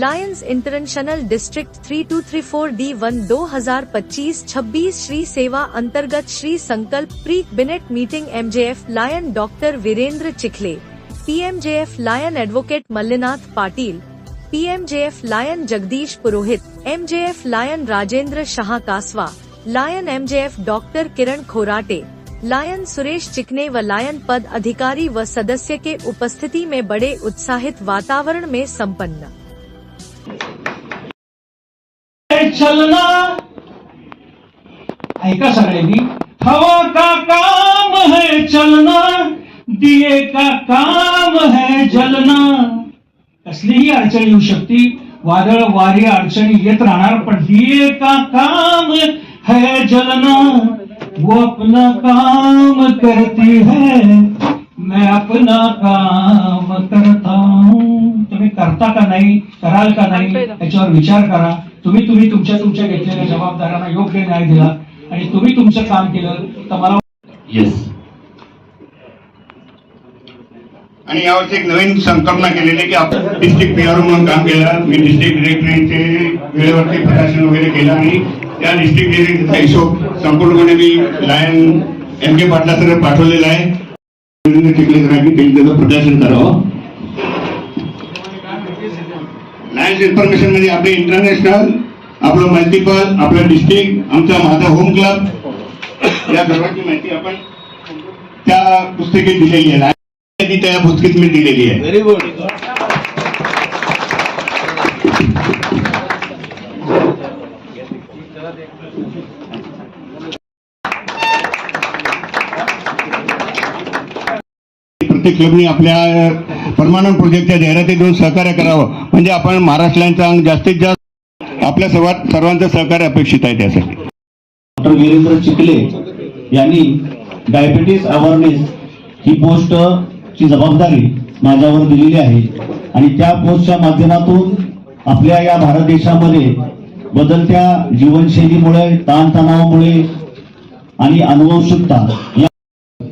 Lions international district 3234 D one दो हज़ार पच्चीस छब्बीस श्री सेवा अंतर्गत Shri Sankalp pre beneath meeting MJF Lion doctor Virendra Chikhale PMJF Lion advocate Mallinath Patil PMJF Lion Jagdish Purohit MJF Lion Rajendra Shah Kaswa Lion M MJF doctor Kiran Khorate Lion Suresh Chikne व lion पद अधिकारी व सदस्य के उपस्थिति में बड़े उत्साहित वातावरण में संपन्न। चलना। ऐका सगळ्यांनी हवा का काम है चलना दिये का काम है जलना। कसलीही अडचण येऊ शकते वादळ वारी अडचणी येत राहणार पण दिये का काम है जलना। वो अपना काम करती है मैं अपना काम करता हूँ। तुम्ही करता का नाही कराल का नाही याच्यावर विचार करा। तुम्ही तुम्ही तुमच्या तुमच्या घेतलेल्या जबाबदारांना योग्य न्याय दिला आणि तुम्ही तुमचं काम केलं तर मला येस आणि यावर्षी एक नवीन संकल्पना केलेली आहे की आपण डिस्ट्रिक्ट पी म्हणून काम केलं मी डिस्ट्रिक्ट डिरेक्टरीचे वेळेवरती प्रकाशन वगैरे केलं आणि त्या डिस्ट्रिक्ट डिरेक्टरीचा हिशोब संपूर्णपणे मी लायन एम के पाटला सर पाठवलेला आहे. सरांनी त्यांनी त्याचं प्रदर्शन करावं. लायन्स इन्फॉर्मेशनमध्ये आपले इंटरनॅशनल आपलं मल्टिपल आपलं डिस्ट्रिक्ट आमचा माझा होम क्लब या सर्वांची माहिती आपण त्या पुस्तकेत दिलेली आहे. ती त्या पुस्तकेत मी दिलेली आहे. व्हेरी गुड प्रत्येक क्लबनी आपल्या परमानंट प्रोजेक्टच्या जाहिराती देऊन सहकार्य करावं. म्हणजे आपण महाराष्ट्रांचा अंग जास्तीत जास्त आपल्या सर्वात सर्वांचं सहकार्य अपेक्षित आहे त्यासाठी डॉक्टर वीरेंद्र चिखले यांनी डायबिटीस अवेअरनेस ही पोस्ट ची जबाबदारी माझ्यावर दिलेली आहे. आणि त्या पोस्टच्या माध्यमातून आपल्या या भारत देशामध्ये बदलत्या जीवनशैलीमुळे ताणतणावामुळे आणि अनुवंशिकता या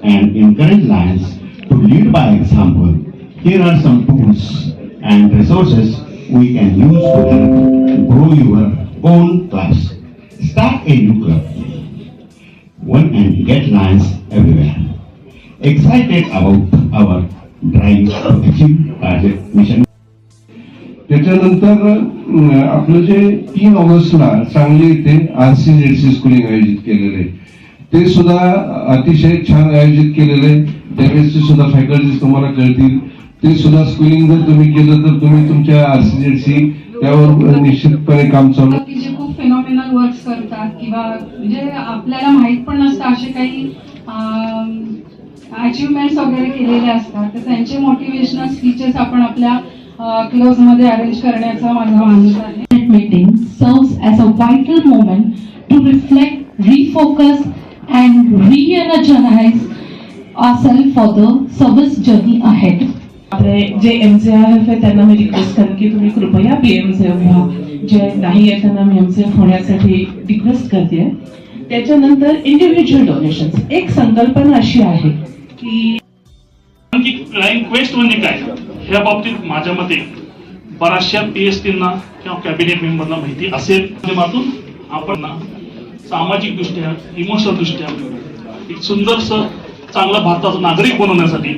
and encourage lions to lead by example. Here are some tools and resources we can use to help grow your own class. Start a new club. One and get lines everywhere. Excited about our drive to achieve target mission. त्याच्यानंतर आपलं जे तीन ऑगस्टला सांगली येथे R C Z C schooling आयोजित केलेलं आहे ते सुद्धा अतिशय छान आयोजित केलेलं आहे त्यावेळेसचे सुद्धा फॅकल्टीज तुम्हाला कळतील ते सुद्धा स्कुलिंग जर तुम्ही केलं तर तुम्ही तुमच्या आर सी झेड सी त्यावर निश्चितपणे काम चालू की जे खूप फेनॉमिनल वर्क्स करतात किंवा म्हणजे आपल्याला माहीत पण नसतं असे काही अचिव्हमेंट्स वगैरे केलेले असतात तर त्यांचे मोटिवेशनल स्पीचेस आपण आपल्या क्लोजमध्ये अरेंज करण्याचा माझा मानस आहे meeting serves as a vital moment to reflect, refocus, and re-energize ourselves for the service journey ahead. आपले जे एम सी एफ आहे त्यांना मी रिक्वेस्ट करेन की तुम्ही कृपया पी एम सी एफ घ्या जे नाही आहे त्यांना मी एम सी एफ होण्यासाठी रिक्वेस्ट करते. त्याच्यानंतर इंडिव्हिज्युअल डोनेशन एक संकल्पना अशी आहे की की क्लाइंट क्वेस्ट म्हणजे काय? ह्या बाबतीत माझ्या मते बऱ्याचशा पी एस टींना किंवा कॅबिनेट मेंबरला माहिती असेल. माध्यमातून आपण ना सामाजिक दृष्ट्या इमोशनल दृष्ट्या एक सुंदरसं चांगला भारताचा नागरिक बनवण्यासाठी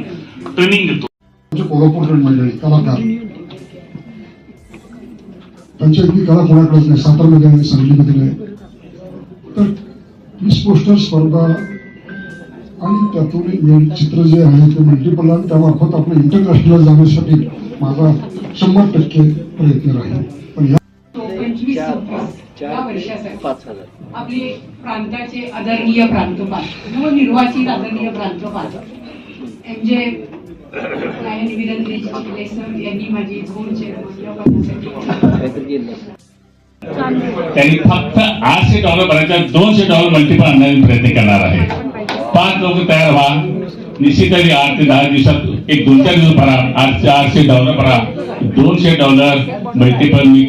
ट्रेनिंग देतो कोल्हापूर मंडळी कलाकार. त्यांच्या इतकी कला कोणाकडेच नाही सातारमध्ये नाही सांगलीमध्ये नाही. तर वीस पोस्टर स्पर्धा आणि त्यातून चित्र जे आहे ते मल्टिपल आणि त्यामार्फत आपलं इंटरनॅशनल जाण्यासाठी माझा शंभर टक्के प्रयत्न राहील. पण या आपले प्रांताचे आदरणीय प्रांतपाल. नवनिर्वाचित आदरणीय प्रांतपाल. एम जे त्यांनी फक्त आठशे डॉलर भरायचा दोनशे डॉलर मल्टिपल आणण्याचा प्रयत्न करणार आहे. पाच लोक तयार व्हा. निश्चितच आठ ते दहा दिवसात एक दोन चार दिवस भरा. आठशे आठशे डॉलर भरा. दोनशे डॉलर मल्टिपल मी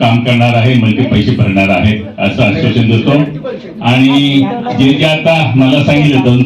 काम करणार आहे म्हणजे पैसे भरणार आहे असं आश्वासन देतो. आणि जे जे आता मला सांगितलं दोन